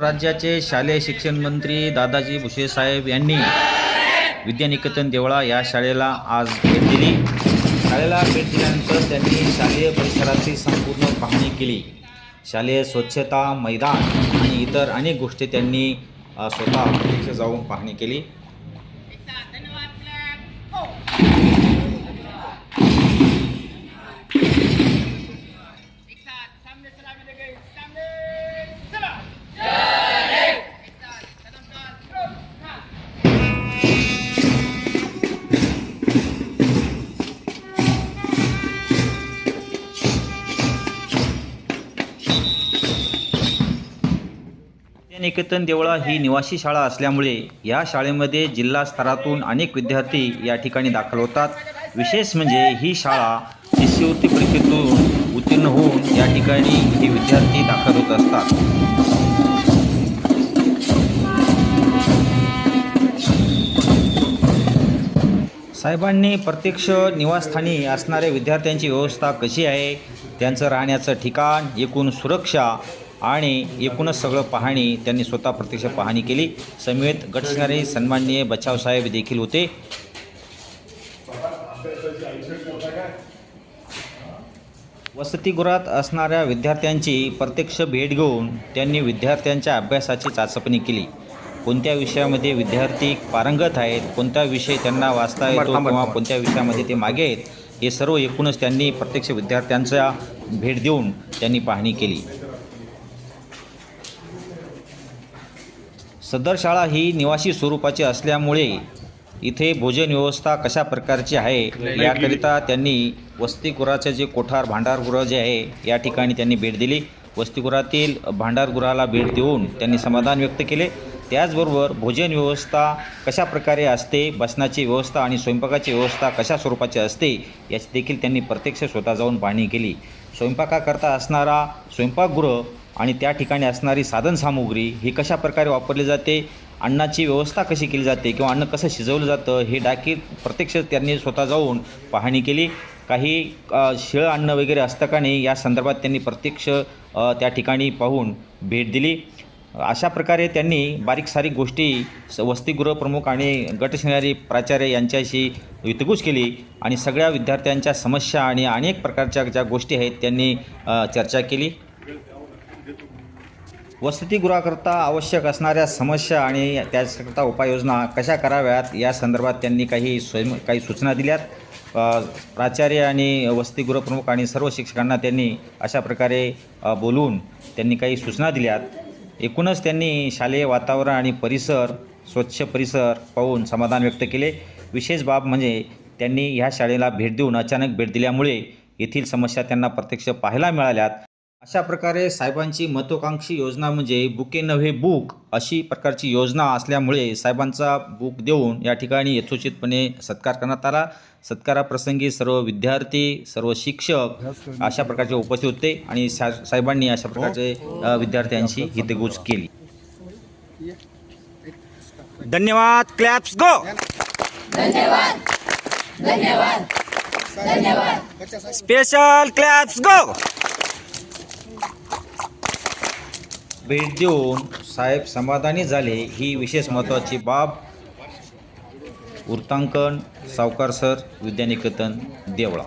राज्याचे शालेय शिक्षण मंत्री दादाजी भुसे साहेब यांनी विद्यानिकेतन देवळा या शाळेला आज भेट दिली. शाळेला भेट दिल्यानंतर त्यांनी शालेय परिसराची संपूर्ण पाहणी केली. शालेय स्वच्छता मैदान आणि इतर अनेक गोष्टी त्यांनी स्वतः जाऊन पाहणी केली. विद्यानिकेतन देवळा ही निवासी शाळा असल्यामुळे या शाळेमध्ये जिल्हा स्तरातून अनेक विद्यार्थी या ठिकाणी दाखल होतात. विशेष म्हणजे ही शाळा शिष्यवृत्ती परीक्षेतून उत्तीर्ण होऊन या ठिकाणी हे विद्यार्थी दाखल होत असतात. साहेबांनी प्रत्यक्ष निवासस्थानी असणाऱ्या विद्यार्थ्यांची व्यवस्था कशी आहे? त्यांचं राहण्याचं ठिकाण एकूण सुरक्षा आणि एकूणच सगळं पाहणी त्यांनी स्वतः प्रत्यक्ष पाहणी केली. समेत गटशिंगारे सन्माननीय बचावसाहेब देखील होते. वसतिगृहात असणाऱ्या विद्यार्थ्यांची प्रत्यक्ष भेट घेऊन त्यांनी विद्यार्थ्यांच्या अभ्यासाची चाचपणी केली. कोणत्या विषयामध्ये विद्यार्थी पारंगत आहेत कोणता विषय त्यांना वाचता येतो किंवा कोणत्या विषयामध्ये ते मागे आहेत हे सर्व एकूणच त्यांनी प्रत्यक्ष विद्यार्थ्यांच्या भेट देऊन त्यांनी पाहणी केली. सदर शाळा ही निवासी स्वरूपाची असल्यामुळे इथे भोजन व्यवस्था कशा प्रकारची आहे याकरिता त्यांनी वसतिगृहाचे जे कोठार भांडारगृह जे आहे या ठिकाणी त्यांनी भेट दिली. वसतिगृहातील भांडारगृहाला भेट देऊन त्यांनी समाधान व्यक्त केले. त्याचबरोबर भोजन व्यवस्था कशा प्रकारे असते बसण्याची व्यवस्था आणि स्वयंपाकाची व्यवस्था कशा स्वरूपाची असते याची देखील त्यांनी प्रत्यक्ष स्वतः जाऊन पाहणी केली. स्वयंपाकाकरता असणारा स्वयंपाकगृह आणि त्या ठिकाणी असणारी साधनसामुग्री ही कशा प्रकारे वापरली जाते अन्नाची व्यवस्था कशी केली जाते किंवा अन्न कसं शिजवलं जातं हे डाकी प्रत्यक्ष त्यांनी स्वतः जाऊन पाहणी केली. काही शिळं अन्न वगैरे असतं का नाही या संदर्भात त्यांनी प्रत्यक्ष त्या ठिकाणी पाहून भेट दिली. अशा प्रकारे त्यांनी बारीक सारीक गोष्टी स- वसतिगृह प्रमुख आणि गटशिणारी प्राचार्य यांच्याशी वितगूज केली आणि सगळ्या विद्यार्थ्यांच्या समस्या आणि अनेक प्रकारच्या ज्या गोष्टी आहेत त्यांनी चर्चा केली. वसतिगृहाकरता आवश्यक असणाऱ्या समस्या आणि त्याकरता उपाययोजना कशा कराव्यात? या संदर्भात त्यांनी काही स्वयं काही सूचना दिल्यात. प्राचार्य आणि वसतिगृह प्रमुख आणि सर्व शिक्षकांना त्यांनी अशा प्रकारे बोलून बोलवून त्यांनी काही सूचना दिल्यात. एकूणच त्यांनी शालेय वातावरण आणि परिसर स्वच्छ परिसर पाहून समाधान व्यक्त केले. विशेष बाब म्हणजे त्यांनी ह्या शाळेला भेट देऊन अचानक भेट दिल्यामुळे येथील समस्या त्यांना प्रत्यक्ष पाहायला मिळाल्यात. अशा प्रकारे साहेबांची महत्त्वाकांक्षी योजना म्हणजे बुके नव्हे बुक अशी प्रकारची योजना असल्यामुळे साहेबांचा बुक देऊन या ठिकाणी यथोचितपणे सत्कार करण्यात आला. सत्काराप्रसंगी सर्व विद्यार्थी सर्व शिक्षक अशा प्रकारचे उपस्थित होते आणि सा साहेबांनी अशा प्रकारचे विद्यार्थ्यांशी हितगुज केली. धन्यवाद. Claps go! Special claps go! भेट देऊन साहेब समाधानी झाले. ही विशेष महत्त्वाची बाब वृत्तांकन सावकार सर विद्यानिकेतन देवळा.